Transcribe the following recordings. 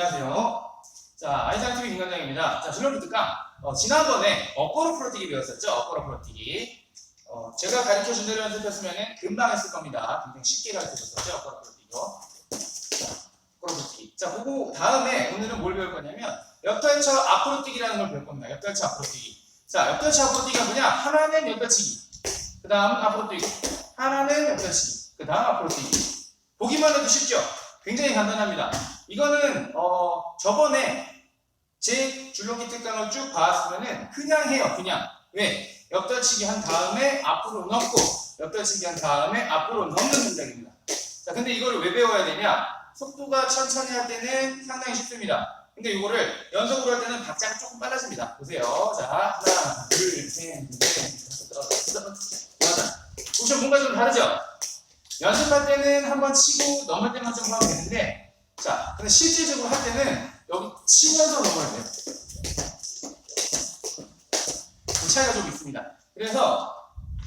안녕하세요. 자, 아이상TV 김관장입니다. 자, 줄넘기특강. 어, 지난번에 엇걸어 풀어뛰기 배웠었죠? 엇걸어 풀어뛰기. 어, 제가 가르쳐 준 대로 연습했으면 금방 했을 겁니다. 굉장히 쉽게 가르쳐 줬었죠? 엇걸어 풀어뛰기요. 자, 엇걸어 풀어뛰기. 자, 그거 다음에 오늘은 뭘 배울 거냐면 옆달쳐 앞으로 뛰기라는 걸 배울 겁니다. 옆달쳐 앞으로 뛰기. 자, 옆달쳐 앞으로 뛰기가 뭐냐? 하나는 옆달치기. 그 다음 앞으로 뛰기. 하나는 옆달치기. 그 다음 앞으로 뛰기. 보기만 해도 쉽죠? 굉장히 간단합니다. 이거는 어 저번에 제 줄넘기 특강을 쭉 봤으면은 그냥 해요 그냥. 왜? 옆달치기 한 다음에 앞으로 넘고 옆달치기 한 다음에 앞으로 넘는 동작입니다. 자 근데 이거를 왜 배워야 되냐? 속도가 천천히 할 때는 상당히 쉽습니다. 근데 이거를 연속으로 할 때는 박자가 조금 빨라집니다. 보세요. 자 하나 둘 셋 넷 다섯 여섯 혹시 뭔가 좀 다르죠? 연습할 때는 한번 치고 넘을 때만 좀 하면 되는데 자, 근데 실질적으로 할 때는 여기 치면서 넘어야 돼요. 그 차이가 좀 있습니다. 그래서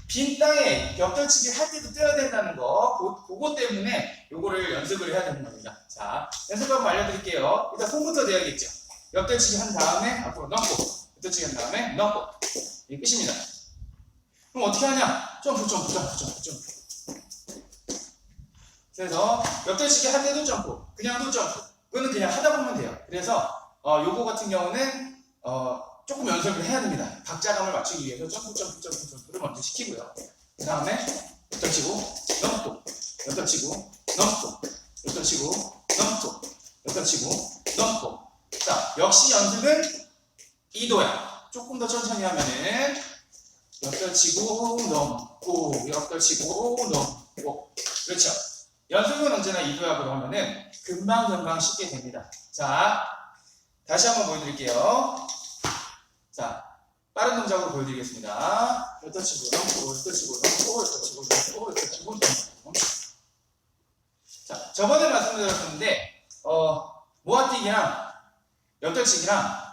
빈 땅에 옆돌치기 할 때도 뛰어야 된다는 거, 그, 그거 때문에 요거를 연습을 해야 되는 겁니다. 자, 연습 한번 알려드릴게요. 일단 손부터 대야겠죠. 옆돌치기 한 다음에 앞으로 넘고, 옆돌치기 한 다음에 넘고. 이게 끝입니다. 그럼 어떻게 하냐? 점프, 점프, 점프, 점프, 점프. 그래서 할 때도 점프, 그냥도 점프. 그거는 그냥 하다 보면 돼요. 그래서 어, 요거 같은 경우는 어, 조금 연습을 해야 됩니다. 박자감을 맞추기 위해서 점프, 점프, 점프, 점프를 먼저 시키고요. 그 다음에 옆돌치고 넘고, 옆돌치고 넘고, 옆돌치고 넘고, 옆돌치고 넘고. 자, 역시 연습은 이도야. 조금 더 천천히 하면은 옆돌치고 넘고, 옆돌치고 넘고. 그렇죠. 연습은 언제나 이도약으로 하면은 금방금방 쉽게 됩니다. 자, 다시 한번 보여드릴게요. 자, 빠른 동작으로 보여드리겠습니다. 여덟치고 넘고, 여덟치고 넘고, 여덟치고 넘고, 여덟치고 넘고. 자, 저번에 말씀드렸는데, 어, 모아뛰기랑 옆돌치기랑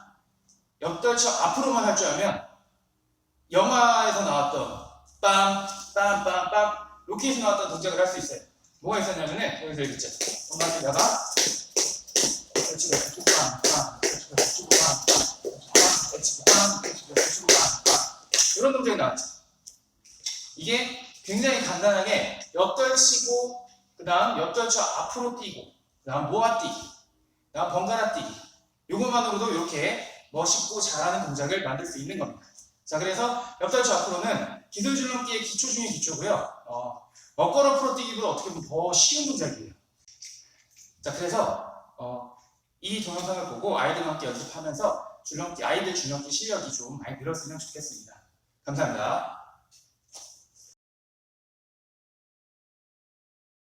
옆돌쳐 앞으로만 할 줄 알면 영화에서 나왔던 빰, 빰, 빰, 빰, 로키에서 나왔던 동작을 할 수 있어요. 뭐가 있었냐면은 여기서 이렇게 있죠. 치고 치고 빵, 빵, 치고 치고 빵, 빵, 치고 빵, 치고 치고 빵, 빵. 이런 동작이 나왔죠. 이게 굉장히 간단하게 옆돌치고 그 다음 옆돌쳐 앞으로 뛰고 그 다음 모아 뛰기 그 다음 번갈아 뛰기 이것만으로도 이렇게 멋있고 잘하는 동작을 만들 수 있는 겁니다. 자 그래서 옆돌쳐 앞으로는 기술 줄넘기의 기초 중에 기초고요. 어, 엇걸어 풀어뛰기보다 어떻게 보면 더 쉬운 동작이에요. 자, 그래서 어, 이 동영상을 보고 아이들과 함께 연습하면서 줄넘기, 아이들 줄넘기 실력이 좀 많이 늘었으면 좋겠습니다. 감사합니다.